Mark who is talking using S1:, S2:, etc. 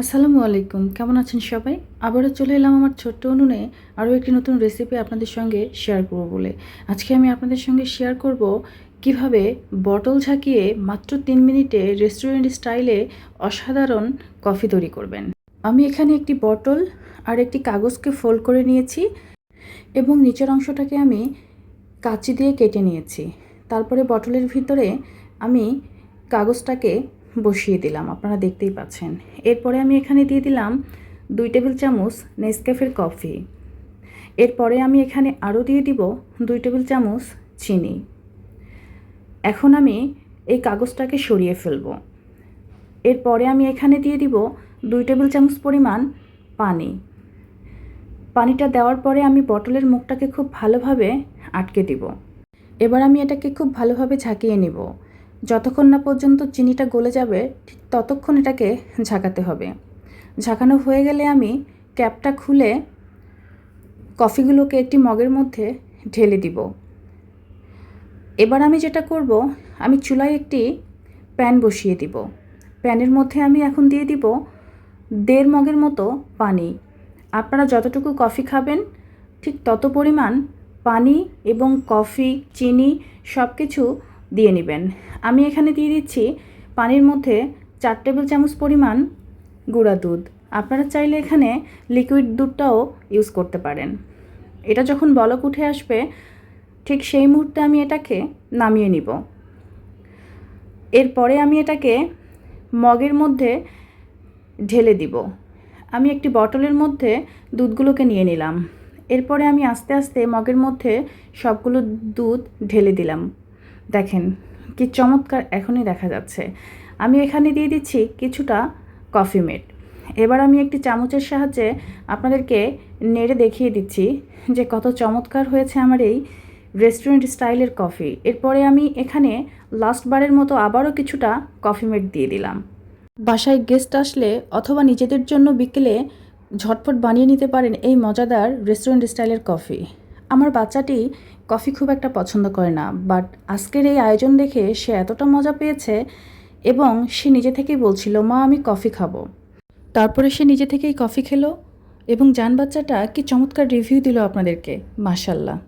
S1: আসসালামু আলাইকুম, কেমন আছেন সবাই? আবারও চলে এলাম আমার ছোট্ট উনুনে আরও একটি নতুন রেসিপি আপনাদের সঙ্গে শেয়ার করব বলে। আজকে আমি আপনাদের সঙ্গে শেয়ার করব কীভাবে বটল ঝাঁকিয়ে মাত্র তিন মিনিটে রেস্টুরেন্ট স্টাইলে অসাধারণ কফি তৈরি করবেন। আমি এখানে একটি বটল আর একটি কাগজকে ফোল্ড করে নিয়েছি এবং নিচের অংশটাকে আমি কাঁচি দিয়ে কেটে নিয়েছি। তারপরে বটলের ভিতরে আমি কাগজটাকে বসিয়ে দিলাম, আপনারা দেখতেই পাচ্ছেন। এরপরে আমি এখানে দিয়ে দিলাম দুই টেবিল চামচ নেসক্যাফের কফি এরপরে আমি এখানে আরও দিয়ে দিব দুই টেবিল চামচ চিনি। এখন আমি এই কাগজটাকে সরিয়ে ফেলব। এরপরে আমি এখানে দিয়ে দিব দুই টেবিল চামচ পরিমাণ পানি। পানিটা দেওয়ার পরে আমি বটলের মুখটাকে খুব ভালোভাবে আটকে দিব। এবার আমি এটাকে খুব ভালোভাবে ঝাঁকিয়ে নিব। যতক্ষণ না পর্যন্ত চিনিটা গলে যাবে, ঠিক ততক্ষণ এটাকে ঝাঁকাতে হবে। ঝাঁকানো হয়ে গেলে আমি ক্যাপটা খুলে কফিগুলোকে একটি মগের মধ্যে ঢেলে দিব। এবার আমি যেটা করব, আমি চুলায় একটি প্যান বসিয়ে দিব। প্যানের মধ্যে আমি এখন দিয়ে দিব দেড় মগের মতো পানি। আপনারা যতটুকু কফি খাবেন, ঠিক তত পরিমাণ পানি এবং কফি, চিনি সব কিছু দিয়ে নেবেন। আমি এখানে দিয়ে দিচ্ছি পানির মধ্যে চার টেবিল চামচ পরিমাণ গুঁড়া দুধ। আপনারা চাইলে এখানে লিকুইড দুধটাও ইউজ করতে পারেন। এটা যখন বলক উঠে আসবে, ঠিক সেই মুহূর্তে আমি এটাকে নামিয়ে নিব। এরপরে আমি এটাকে মগের মধ্যে ঢেলে দিব। আমি একটি বটলের মধ্যে দুধগুলোকে নিয়ে নিলাম। এরপরে আমি আস্তে আস্তে মগের মধ্যে সবগুলো দুধ ঢেলে দিলাম। দেখেন কি চমৎকার এখনই দেখা যাচ্ছে। আমি এখানে দিয়ে দিচ্ছি কিছুটা কফি মেড এবার আমি একটি চামচের সাহায্যে আপনাদেরকে নেড়ে দেখিয়ে দিচ্ছি যে কত চমৎকার হয়েছে আমার এই রেস্টুরেন্ট স্টাইলের কফি। এরপরে আমি এখানে লাস্ট বারের মতো আবারও কিছুটা কফি মেড দিয়ে দিলাম। বাসায় গেস্ট আসলে অথবা নিজেদের জন্য বিকেলে ঝটপট বানিয়ে নিতে পারেন এই মজাদার রেস্টুরেন্ট স্টাইলের কফি। আমার বাচ্চাটি কফি খুব একটা পছন্দ করে না বাট আজকের এই আয়োজন দেখে সে এতটা মজা পেয়েছে এবং সে নিজে থেকেই বলছিল, মা, আমি কফি খাব। তারপরে সে নিজে থেকেই কফি খেলো এবং যান বাচ্চাটা কি চমৎকার রিভিউ দিল আপনাদেরকে মাশাল্লাহ